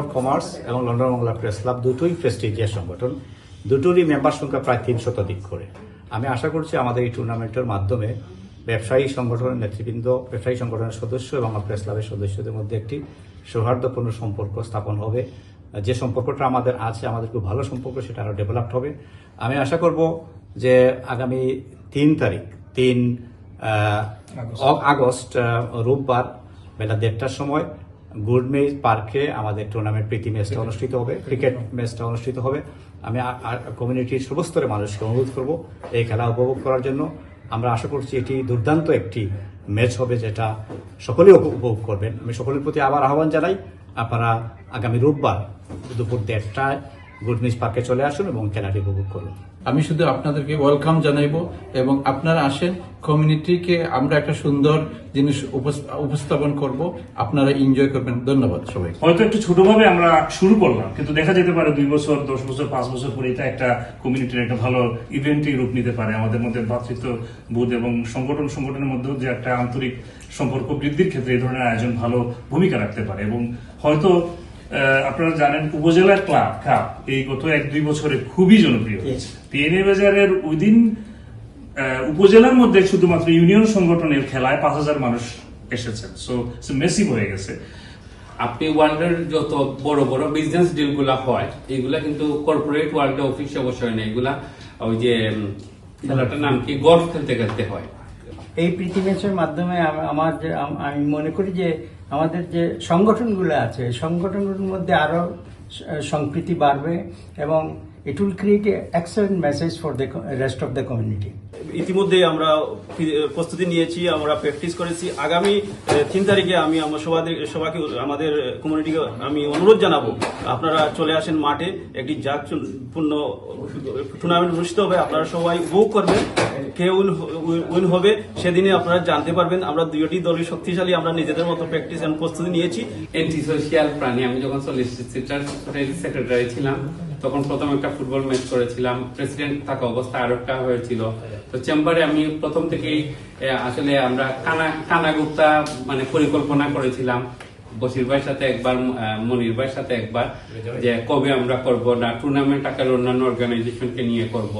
Of commerce এবং London Bangla press club দুটোই prestigious সংগঠন। দুটোরই মেম্বার সংখ্যা প্রায় তিন শতাধিক করে। আমি আশা করছি আমাদের এই টুর্নামেন্টের মাধ্যমে ব্যবসায়ী সংগঠনের নেতৃবৃন্দ ব্যবসায়ী সংগঠনের সদস্য এবং আমার প্রেস ক্লাবের সদস্যদের মধ্যে একটি সৌহার্দ্যপূর্ণ সম্পর্ক স্থাপন হবে। যে সম্পর্কটা আমাদের আছে আমাদের খুব ভালো সম্পর্ক সেটা আরও ডেভেলপড হবে। আমি আশা করব যে আগামী তিন তারিখ তিন আগস্ট। রোববার বেলা দেড়টার সময় গুডমেজ পার্কে আমাদের টুর্নামেন্ট প্রীতি ম্যাচটা অনুষ্ঠিত হবে ক্রিকেট ম্যাচটা অনুষ্ঠিত হবে। আমি কমিউনিটির সর্বস্তরে মানুষকে অনুরোধ করব এই খেলা উপভোগ করার জন্য। আমরা আশা করছি এটি দুর্দান্ত একটি ম্যাচ হবে যেটা সকলেই উপ- উপভোগ করবেন। আমি সকলের প্রতি আবার আহ্বান জানাই আপনারা আগামী রোববার দুপুর দেড়টায় গুডমেজ পার্কে চলে আসুন এবং খেলাটি উপভোগ করুন। আমি শুধু আপনাদেরকে ওয়েলকাম জানাইবো এবং আপনারা আসেন কমিউনিটিকে আমরা একটা সুন্দর জিনিস উপস- উপস্থাপন করব। আপনারা এনজয় করবেন। ধন্যবাদ সবাই হয়তো একটু ছোটভাবে আমরা শুরু করলাম কিন্তু দেখা যেতে পারে দুই বছর দশ বছর পাঁচ বছর পরে এটা একটা কমিউনিটির একটা ভালো ইভেন্টই রূপ নিতে পারে। আমাদের মধ্যে ভ্রাতৃত্ব বোধ এবং সংগঠন সংগঠনের মধ্যেও যে একটা আন্তরিক সম্পর্ক বৃদ্ধির ক্ষেত্রে এই ধরনের আয়োজন ভালো ভূমিকা রাখতে পারে এবং হয়তো আপনারা জানেন উপজেলা ক্লাব কাপ এই গত এক দুই বছরে খুবই জনপ্রিয়। পিএনএ বাজারের উইদিন উপজেলার মধ্যে শুধুমাত্র ইউনিয়ন সংগঠনের খেলায় পাঁচ হাজার মানুষ এসেছেন। সো মেসিভ হয়ে গেছে। আপনি ওয়ার্ল্ডের যত বড় বড় বিজনেস ডিলগুলা হয় এগুলা কিন্তু কর্পোরেট ওয়ার্ল্ডে অফিসে অবশ্যই না এগুলা ওই যে খেলাটার নাম কি? গলফ খেলতে খেলতে হয়। এই প্রীতি মাধ্যমে আমার যে আমি মনে করি যে আমাদের যে সংগঠনগুলো আছে সংগঠনগুলোর মধ্যে আরও সম্প্রীতি বাড়বে এবং it will create excellent message for the rest of the community ইতিমধ্যে আমরা প্রস্তুতি নিয়েছি আমরা প্র্যাকটিস করেছি। আগামী তিন তারিখে আমি আমার সবাদের সবাইকে আমাদের কমিউনিটিকে আমি অনুরোধ জানাব আপনারা চলে আসেন মাঠে একটি জাকপূর্ণ টুর্নামেন্ট অনুষ্ঠিত হবে আপনারা সবাই উপভোগ করবেন কে উইন হবে সেদিনে আপনারা জানতে পারবেন। আমরা দুইটি দলই শক্তিশালী আমরা নিজেদের মতো প্র্যাকটিস এবং প্রস্তুতি নিয়েছি। এন্টি সোশিয়াল প্রাণী আমি যখন সলিসিটার সেক্রেটারি ছিলাম তখন প্রথম একটা ফুটবল ম্যাচ করেছিলাম। প্রেসিডেন্ট থাকা অবস্থা আরও একটা হয়েছিল। তো চেম্বারে আমি প্রথম থেকেই আসলে আমরা কানা কানা গুপ্তা মানে পরিকল্পনা করেছিলাম। বসির ভাইয়ের সাথে একবার মনির ভাইয়ের সাথে একবার যে কবে আমরা করব না টুর্নামেন্ট আকারে অন্যান্য অর্গানাইজেশনকে নিয়ে করব।